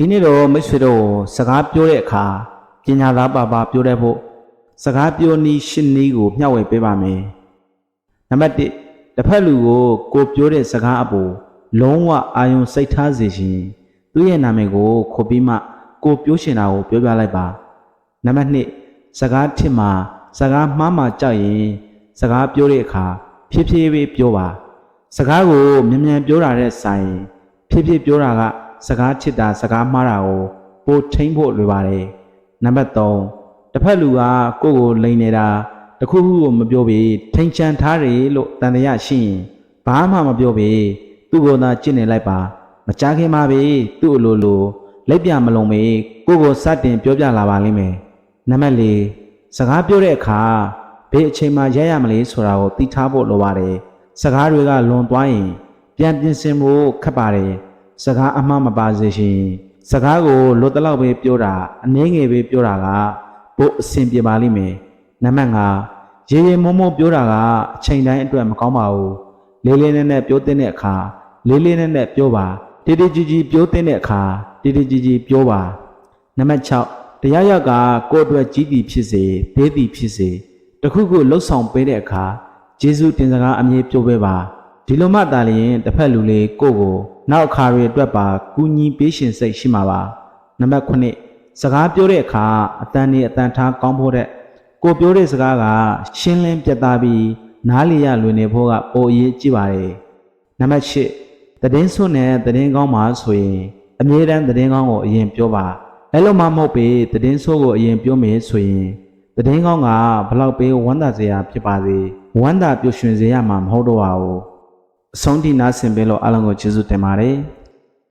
ဒီနေ့တော့မိတ်ဆွေတို့စကားပြောတဲ့အခါပညာသားပါပါပြောတတ်ဖို့စကားပြောနည်းရှင်းနည်းကိုမျှဝေပေးပါမယ်နံပါတ်1တစ်ဖက်လူကိုကိုပြောတဲ့စကားအပေါ်လုံးဝအာယုံစိတ်ထားစေခြင်းသူ့ရဲ့နာမည်ကိုခေါ်ပြီးမှကိုပြောရှင်တာကိုပြောပြလိုက်ပါနံပါတ်2စကားထစ်မှာစကားမှားမှာကြောက်ရင်စကားပြောတဲ့အခါဖြည်းဖြည်းလေးပြောပါစကားကိုမြန်မြန်ပြောတာတဲ့ဆိုင်ဖြည်းဖြည်းပြောတာက စကားချစ်တာစကားမှားတာကိုပိုထိမ့်ဖို့လွယ်ပါတယ်နံပါတ်3တစ်ဖက်လူကကိုယ့်ကိုလိန်နေတာတစ်ခုခုကိုမပြောပြီးထိန်ချန်ထားတယ်လို့တန်တရားရှိရင်ဘာမှမပြောပြီးသူ့ကိုယ်သာကြည့်နေလိုက်ပါမကြခင်ပါပဲသူ့အလိုလိုလက်ပြမလုံးမေကိုယ့်ကိုစတင်ပြောပြလာပါလိမ့်မယ်နံပါတ်4စကားပြောတဲ့အခါဘယ်အချိန်မှရရမလဲဆိုတာကိုသိထားဖို့လိုပါတယ်စကားတွေကလွန်သွားရင်ပြန်ပြင်ဆင်ဖို့ခက်ပါတယ် စကားအမှားမပါစေရှင်စကားကိုလွတ်တလောက်ပဲပြောတာအနည်းငယ်ပဲပြောတာကဘို့အဆင်ပြေပါလိမ့်မယ်နံပါတ်5ရေရေမုံမုံပြောတာကအချိန်တိုင်းအတွက်မကောင်းပါဘူးလေးလေးနက်နက်ပြောတဲ့အခါလေးလေးနက်နက်ပြောပါတီတီကြီးကြီးပြောတဲ့အခါတီတီကြီးကြီးပြောပါနံပါတ်6တရားရက်ကကိုယ့်အတွက်ကြီးတီဖြစ်စေသေးတီဖြစ်စေတခုခုလှုပ်ဆောင်ပေးတဲ့အခါကျေးဇူးတင်စကားအမြဲပြောပေးပါ ဒီလိုမှသာလျှင်တစ်ဖက်လူလေးကိုယ့်ကိုနောက်အခါတွေအတွက်ပါကူညီပေးရှင်စိတ်ရှိမှာပါနံပါတ်9စကားပြောတဲ့အခါအတန်နေအတန်ထားကောင်းဖို့တဲ့ကိုပြောတဲ့စကားကရှင်းလင်းပြတ်သားပြီးနားလည်ရလွယ်နေဖို့ကပိုအရေးကြီးပါတယ်နံပါတ်10သတင်းစွန့်နဲ့သတင်းကောင်းပါဆိုရင်အမြဲတမ်းသတင်းကောင်းကိုအရင်ပြောပါအဲလိုမှမဟုတ်ပေသတင်းဆိုးကိုအရင်ပြောမယ်ဆိုရင်တည်င်းကောင်းကဘလောက်ပဲဝမ်းသာစရာဖြစ်ပါစေဝမ်းသာပျော်ရွှင်စေရမှာမဟုတ်တော့ပါဘူးအ ဆုံးထိနားဆင်ပေးလို့အားလုံးကိုကျေးဇူးတင်ပါတယ်